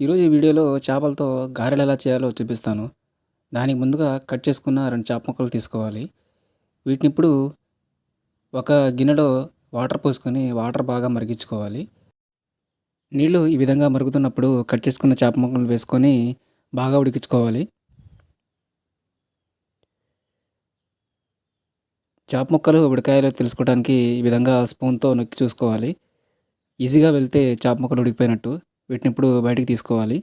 ఈరోజు ఈ వీడియోలో చేపలతో గారెలు ఎలా చేయాలో చూపిస్తాను. దానికి ముందుగా కట్ చేసుకున్న రెండు చేప ముక్కలు తీసుకోవాలి. వీటిని ఇప్పుడు ఒక గిన్నెలో వాటర్ పోసుకొని వాటర్ బాగా మరిగించుకోవాలి. నీళ్ళు ఈ విధంగా మరుగుతున్నప్పుడు కట్ చేసుకున్న చేప ముక్కలు వేసుకొని బాగా ఉడికించుకోవాలి. చేప ముక్కలు ఉడికాయలో తెలుసుకోవడానికి ఈ విధంగా స్పూన్తో నొక్కి చూసుకోవాలి. ఈజీగా వెళ్తే చేప ముక్కలు ఉడికిపోయినట్టు. వీటిని ఇప్పుడు బయటికి తీసుకోవాలి?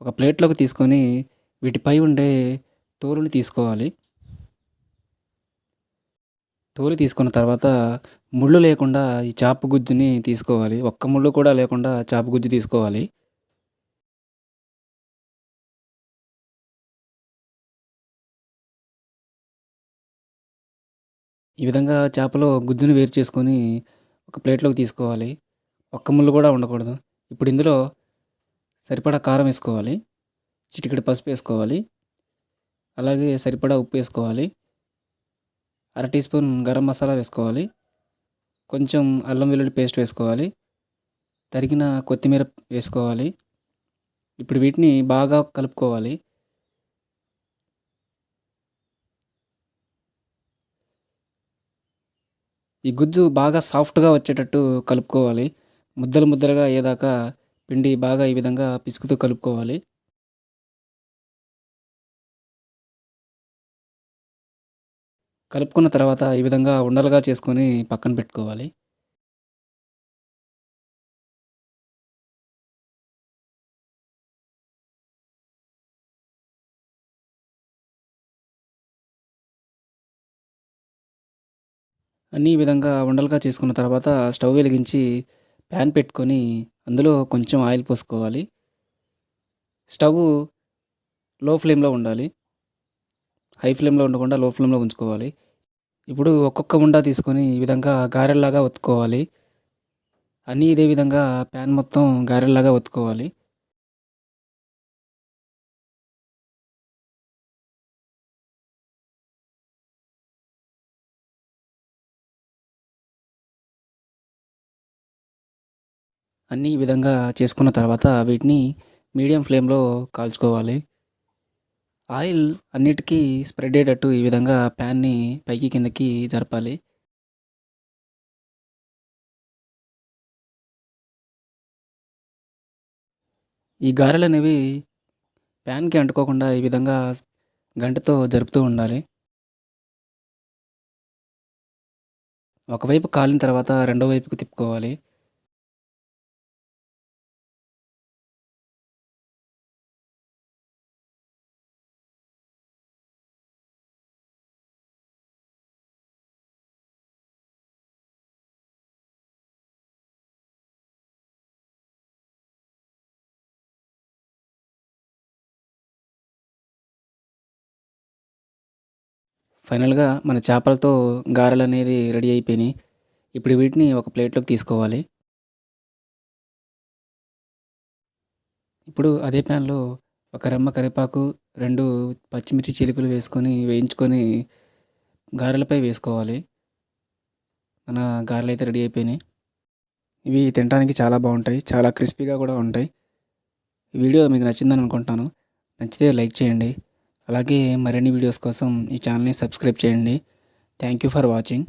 ఒక ప్లేట్లోకి తీసుకొని వీటిపై ఉండే తోలుని తీసుకోవాలి. తోలు తీసుకున్న తర్వాత ముళ్ళు లేకుండా ఈ చేప గుజ్జుని తీసుకోవాలి. ఒక్క ముళ్ళు కూడా లేకుండా చేప గుజ్జు తీసుకోవాలి. ఈ విధంగా చేపలో గుజ్జుని వేరు చేసుకొని ఒక ప్లేట్లోకి తీసుకోవాలి. ఒక్క ముళ్ళు కూడా ఉండకూడదు. ఇప్పుడు ఇందులో సరిపడా కారం వేసుకోవాలి. చిటికెడు పసుపు వేసుకోవాలి. అలాగే సరిపడా ఉప్పు వేసుకోవాలి. అర టీ స్పూన్ గరం మసాలా వేసుకోవాలి. కొంచెం అల్లం వెల్లుల్లి పేస్ట్ వేసుకోవాలి. తరిగిన కొత్తిమీర వేసుకోవాలి. ఇప్పుడు వీటిని బాగా కలుపుకోవాలి. ఈ గుజ్జు బాగా సాఫ్ట్గా వచ్చేటట్టు కలుపుకోవాలి. ముద్దలు ముద్దలుగా అయ్యేదాకా పిండి బాగా ఈ విధంగా పిసుకుతూ కలుపుకోవాలి. కలుపుకున్న తర్వాత ఈ విధంగా ఉండలుగా చేసుకొని పక్కన పెట్టుకోవాలి. అన్నీ ఈ విధంగా ఉండలుగా చేసుకున్న తర్వాత స్టవ్ వెలిగించి ప్యాన్ పెట్టుకొని అందులో కొంచెం ఆయిల్ పోసుకోవాలి. స్టవ్లో ఫ్లేమ్లో ఉండాలి. హై ఫ్లేమ్లో ఉండకుండా లో ఫ్లేమ్లో ఉంచుకోవాలి. ఇప్పుడు ఒక్కొక్క ఉండ తీసుకొని ఈ విధంగా గారెల్లాగా ఒత్తుకోవాలి. అన్నీ ఇదే విధంగా ప్యాన్ మొత్తం గారెల్లాగా ఒత్తుకోవాలి. అన్నీ ఈ విధంగా చేసుకున్న తర్వాత వీటిని మీడియం ఫ్లేమ్లో కాల్చుకోవాలి. ఆయిల్ అన్నిటికీ స్ప్రెడ్ అయ్యేటట్టు ఈ విధంగా ప్యాన్ని పైకి కిందకి జరపాలి. ఈ గారెలు అనేవి ప్యాన్కి అంటుకోకుండా ఈ విధంగా గంటతో జరుపుతూ ఉండాలి. ఒకవైపు కాలిన తర్వాత రెండో వైపుకు తిప్పుకోవాలి. ఫైనల్గా మన చేపలతో గారెలు అనేది రెడీ అయిపోయినాయి. ఇప్పుడు వీటిని ఒక ప్లేట్లోకి తీసుకోవాలి. ఇప్పుడు అదే ప్యాన్లో ఒక రెమ్మ కరివేపాకు రెండు పచ్చిమిర్చి చిలుకలు వేసుకొని వేయించుకొని గారెలపై వేసుకోవాలి. మన గారెలు అయితే రెడీ అయిపోయినాయి. ఇవి తినడానికి చాలా బాగుంటాయి. చాలా క్రిస్పీగా కూడా ఉంటాయి. వీడియో మీకు నచ్చిందని అనుకుంటాను. నచ్చితే లైక్ చేయండి. అలాగే మరిన్ని వీడియోస్ కోసం ఈ ఛానల్ని సబ్స్క్రైబ్ చేయండి. Thank you for watching